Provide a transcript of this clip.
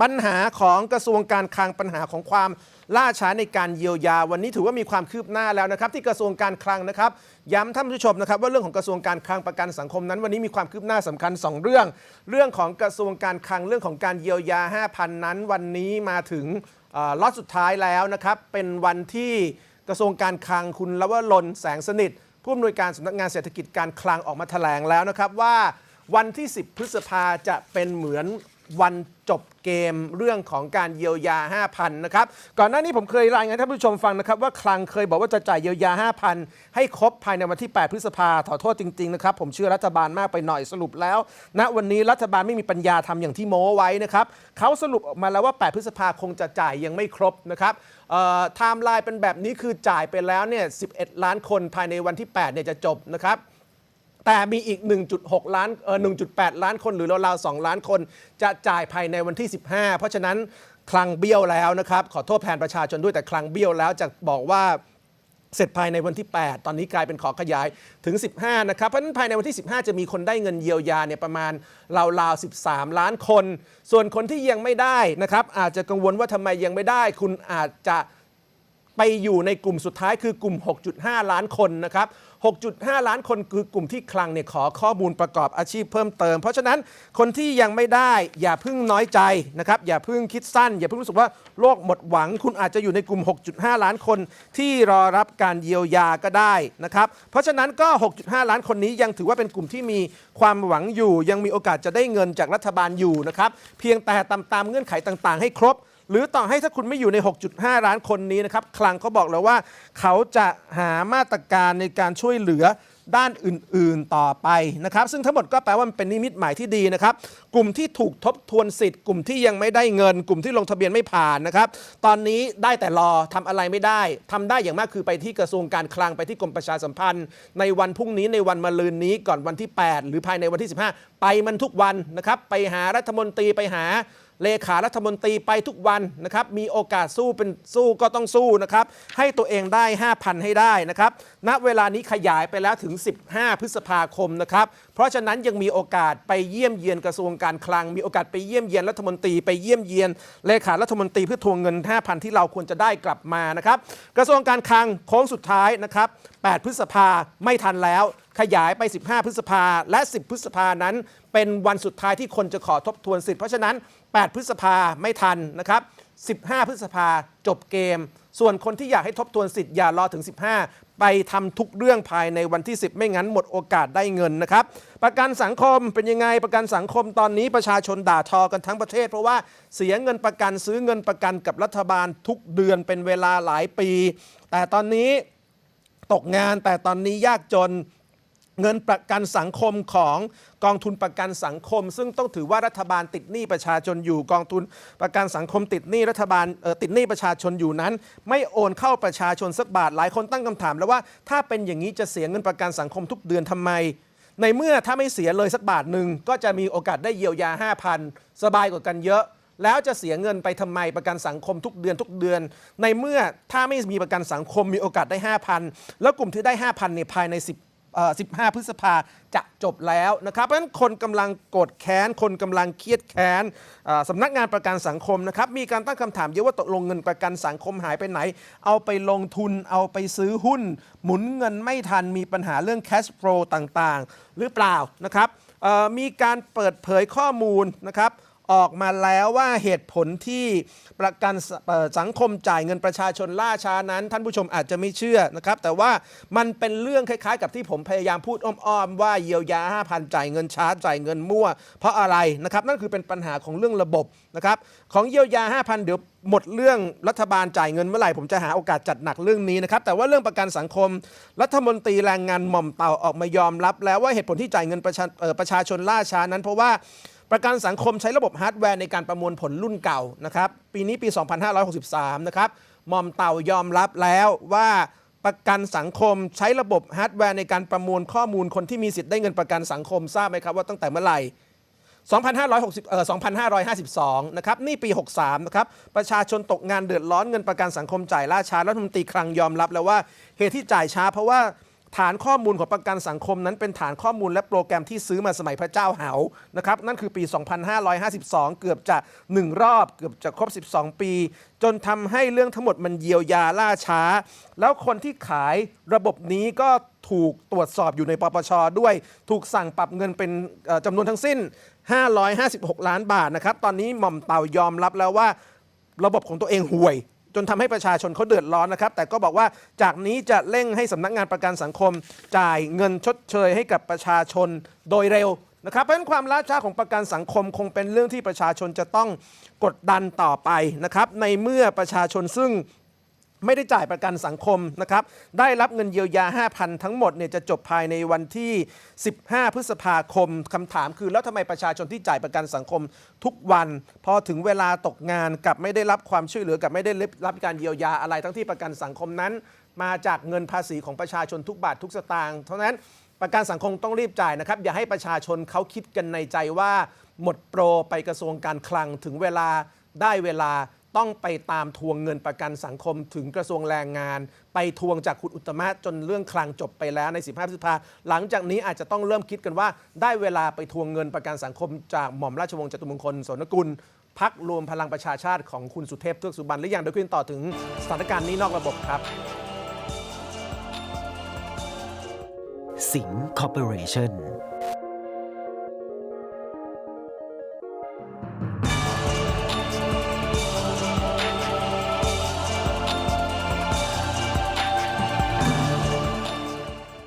ปัญหาของกระทรวงการคลังปัญหาของความล่าช้าในการเยียวยาวันนี้ถือว่ามีความคืบหน้าแล้วนะครับ ที่กระทรวงการคลังนะครับ ย้ำท่านผู้ชมนะครับ ว่าเรื่องของกระทรวงการคลังประกันสังคมนั้น วันนี้มีความคืบหน้าสำคัญ 2 เรื่อง เรื่องของกระทรวงการคลังเรื่องของการเยียวยา 5,000 นั้น วันนี้มาถึงล็อตสุดท้ายแล้วนะครับเป็นวันที่กระทรวงการคลังคุณลวรนแสงสนิท ผู้อำนวยการสำนักงานเศรษฐกิจการคลังออกมาแถลงแล้วนะครับว่าวันที่ 10 พฤษภาจะเป็นเหมือน วันจบเกมเรื่องของการเยียวยา 5,000 นะครับ ก่อนหน้านี้ผมเคยรายงานให้ท่านผู้ชมฟังนะครับ ว่าคลังเคยบอกว่าจะจ่ายเยียวยา 5,000 ให้ครบภายในวันที่ 8 พฤษภาขอโทษจริง ๆ นะครับ ผมเชื่อรัฐบาลมากไปหน่อยสรุปแล้วณวันนี้รัฐบาลไม่มีปัญญาทำอย่างที่โม้ไว้นะครับเขาสรุปออกมาแล้วว่า 8 พฤษภาคงจะจ่ายยังไม่ครบนะครับไทม์ไลน์เป็นแบบนี้คือจ่ายไปแล้วเนี่ย11 ล้านคนภายในวันที่8เนี่ยจะจบนะครับ แต่มีอีก 1.6 ล้านเออ1.8 ล้านคนหรือราวๆ 2 ล้านคน จะจ่ายภายในวันที่ 15 เพราะฉะนั้นคลังเบี้ยวแล้วนะครับ ขอโทษแทนประชาชนด้วยแต่คลังเบี้ยวแล้วจะบอกว่าเสร็จภายในวันที่ 8 ตอนนี้กลายเป็นขอขยายถึง 15 นะครับ เพราะฉะนั้นภายในวันที่ 15 จะมีคนได้เงินเยียวยาเนี่ยประมาณราวๆ 13 ล้านคน ส่วนคนที่ยังไม่ได้นะครับ อาจจะกังวลว่าทำไมยังไม่ได้ คุณอาจจะไปอยู่ในกลุ่มสุดท้ายคือกลุ่ม 6.5 ล้านคนนะครับ 6.5 ล้านคนคือกลุ่มที่คลังเนี่ยขอข้อมูลประกอบอาชีพเพิ่มเติม เพราะฉะนั้นคนที่ยังไม่ได้อย่าเพิ่งน้อยใจนะครับอย่าเพิ่งคิดสั้น อย่าเพิ่งรู้สึกว่าโลกหมดหวัง คุณอาจจะอยู่ในกลุ่ม 6.5 ล้านคนที่รอรับการเยียวยาก็ได้นะครับเพราะฉะนั้นก็ 6.5 ล้านคนนี้ยังถือว่าเป็นกลุ่มที่มีความหวังอยู่ ยังมีโอกาสจะได้เงินจากรัฐบาลอยู่นะครับเพียงแต่ตามตามเงื่อนไขต่าง ๆ ให้ครบ หรือต่อให้ถ้าคุณไม่อยู่ใน 6.5 ล้านคนนี้นะครับคลังเขาบอกแล้วว่า เขาจะหามาตรการในการช่วยเหลือด้านอื่นๆต่อไปนะครับ ซึ่งทั้งหมดก็แปลว่ามันเป็นนิมิตหมายที่ดีนะครับ กลุ่มที่ถูกทบทวนสิทธิ์ กลุ่มที่ยังไม่ได้เงิน กลุ่มที่ลงทะเบียนไม่ผ่านนะครับ ตอนนี้ได้แต่รอทำอะไรไม่ได้ทำได้อย่างมากคือไปที่กระทรวงการคลังไปที่กรมประชาสัมพันธ์ ในวันพรุ่งนี้ในวันมะรืนนี้ก่อนวันที่ 8 หรือภายในวันที่ 15 ไปมันทุกวันนะครับไปหารัฐมนตรีไปหา เลขารัฐมนตรีไปทุกวันนะครับ มีโอกาสสู้เป็นสู้ก็ต้องสู้นะครับ ให้ตัวเองได้ 5,000 ให้ได้นะครับ ณ เวลานี้ขยายไปแล้วถึง 15 พฤษภาคมนะครับ เพราะฉะนั้นยังมีโอกาสไปเยี่ยมเยียนกระทรวงการคลัง มีโอกาสไปเยี่ยมเยียนรัฐมนตรี ไปเยี่ยมเยียนเลขารัฐมนตรีเพื่อทวงเงิน 5,000 ที่เราควรจะได้กลับมานะครับ กระทรวงการคลังโค้งสุดท้ายนะครับ 8 พฤษภาไม่ทันแล้ว ขยายไป 15 พฤษภาและ 10 พฤษภานั้น เป็นวันสุดท้ายที่คนจะขอทบทวนสิทธิ์เพราะฉะนั้น 8 พฤษภาไม่ทันนะครับ 15 พฤษภาจบเกม ส่วนคนที่อยากให้ทบทวนสิทธิ์อย่ารอถึง 15 ไปทำทุกเรื่องภายในวันที่ 10 ไม่งั้นหมดโอกาสได้เงินนะครับ ประกันสังคมเป็นยังไงประกันสังคมตอนนี้ประชาชนด่าทอกันทั้งประเทศ เพราะว่าเสียเงินประกันซื้อเงินประกันกับรัฐบาลทุกเดือนเป็นเวลาหลายปี แต่ตอนนี้ ตกงาน แต่ตอนนี้ยากจนเงินประกันสังคมของกองทุนประกันสังคม ซึ่งต้องถือว่ารัฐบาลติดหนี้ประชาชนอยู่กองทุนประกันสังคมติดหนี้รัฐบาลติดหนี้ประชาชนอยู่นั้น ไม่โอนเข้าประชาชนสักบาทหลายคนตั้งคำถาม แล้วว่าถ้าเป็นอย่างนี้จะเสียเงินประกันสังคมทุกเดือนทำไม ในเมื่อถ้าไม่เสียเลยสักบาทหนึ่งก็จะมีโอกาสได้เยียวยา 5,000 สบายกว่ากันเยอะ แล้วจะเสียเงินไปทำไมประกันสังคมทุกเดือนทุกเดือน ในเมื่อถ้าไม่มีประกันสังคมมีโอกาสได้ 5,000 แล้วกลุ่มที่ได้ 5,000เนี่ยภายใน 10เอ่อ15 พฤษภาจะจบแล้วนะครับ เพราะฉะนั้นคนกำลังโกรธแค้น คนกำลังเครียดแค้นเอ่อสำนักงานประกันสังคมนะครับ มีการตั้งคำถามเยอะว่าตกลงเงินประกันสังคมหายไปไหน เอาไปลงทุน เอาไปซื้อหุ้น หมุนเงินไม่ทัน มีปัญหาเรื่อง cash flow ต่างๆ หรือเปล่านะครับมีการเปิดเผยข้อมูลนะครับ ออกมาแล้วว่าเหตุผลที่ประกันสังคมจ่ายเงินประชาชนล่าช้านั้น ท่านผู้ชมอาจจะไม่เชื่อนะครับ แต่ว่ามันเป็นเรื่องคล้ายๆ กับที่ผมพยายามพูดอ้อมๆว่าเยียวยา 5,000 จ่ายเงินช้าจ่ายเงินมั่ว เพราะอะไรนะครับ นั่นคือเป็นปัญหาของเรื่องระบบนะครับของเยียวยา 5,000 เดี๋ยวหมดเรื่องรัฐบาลจ่ายเงินเมื่อไหร่ ผมจะหาโอกาสจัดหนักเรื่องนี้นะครับ แต่ว่าเรื่องประกันสังคม รัฐมนตรีแรงงานหม่อมเต่าออกมายอมรับ แล้วว่าเหตุผลที่จ่ายเงินประชาประชาชนล่าช้านั้นเพราะว่า ประกันสังคมใช้ระบบฮาร์ดแวร์ในการประมวลผลรุ่นเก่านะครับ ปีนี้ปี 2563 นะครับมอมเต่ายอมรับแล้วว่าประกันสังคมใช้ระบบฮาร์ดแวร์ในการประมวลข้อมูลคนที่มีสิทธิ์ได้เงินประกันสังคมทราบไหมครับว่าตั้งแต่เมื่อไหร่2560เอ่อ2552 นะครับ นี่ปี 63 นะครับ ประชาชนตกงานเดือดร้อนเงินประกันสังคมจ่ายล่าช้า รัฐมนตรีคลังยอมรับแล้วว่าเหตุที่จ่ายช้าเพราะว่า ฐานข้อมูลของประกันสังคมนั้นเป็นฐานข้อมูลและโปรแกรมที่ซื้อมาสมัยพระเจ้าเหานะครับนั่นคือปี 2552 เกือบจะ 1 รอบเกือบจะครบ 12 ปี จนทำให้เรื่องทั้งหมดมันเยียวยาล่าช้า แล้วคนที่ขายระบบนี้ก็ถูกตรวจสอบอยู่ในปปชด้วย ถูกสั่งปรับเงินเป็นจำนวนทั้งสิ้น 556 ล้านบาทนะครับตอนนี้หม่อมเต่ายอมรับแล้วว่าระบบของตัวเองห่วย นทำให้ประชาชนเขาเดือดร้อนนะครับ แต่ก็บอกว่าจากนี้จะเร่งให้สำนักงานประกันสังคม จ่ายเงินชดเชยให้กับประชาชนโดยเร็วนะครับเพราะฉะนั้นความล่าช้าของประกันสังคมคงเป็นเรื่องที่ประชาชนจะต้องกดดันต่อไปนะครับ ในเมื่อประชาชนซึ่ง ไม่ได้จ่ายประกันสังคมนะครับ ได้รับเงินเยียวยา 5,000 ทั้งหมดเนี่ยจะจบภายในวันที่ 15 พฤษภาคมคำถามคือ แล้วทำไมประชาชนที่จ่ายประกันสังคมทุกวัน พอถึงเวลาตกงานกับไม่ได้รับความช่วยเหลือกับไม่ได้รับการเยียวยาอะไรทั้งที่ประกันสังคมนั้น มาจากเงินภาษีของประชาชนทุกบาททุกสตางค์เท่านั้นประกันสังคมต้องรีบจ่ายนะครับ อย่าให้ประชาชนเขาคิดกันในใจว่า หมดโปรไปกระทรวงการคลังถึงเวลาได้เวลา ต้องไปตามทวงเงินประกันสังคมถึงกระทรวงแรงงาน ไปทวงจากคุณอุตมะจนเรื่องคลังจบไปแล้วใน 15พฤษภาหลังจากนี้อาจจะต้องเริ่มคิดกันว่า ได้เวลาไปทวงเงินประกันสังคม จากหม่อมราชวงศ์จตุมงคลสนกุลพักรวมพลังประชาชาติของคุณสุเทพเทือกสุบรรณหรือยังเดี๋ยวคุยกันต่อถึงสถานการณ์นี้นอกระบบครับ สิงห์คอร์ปอเรชั่น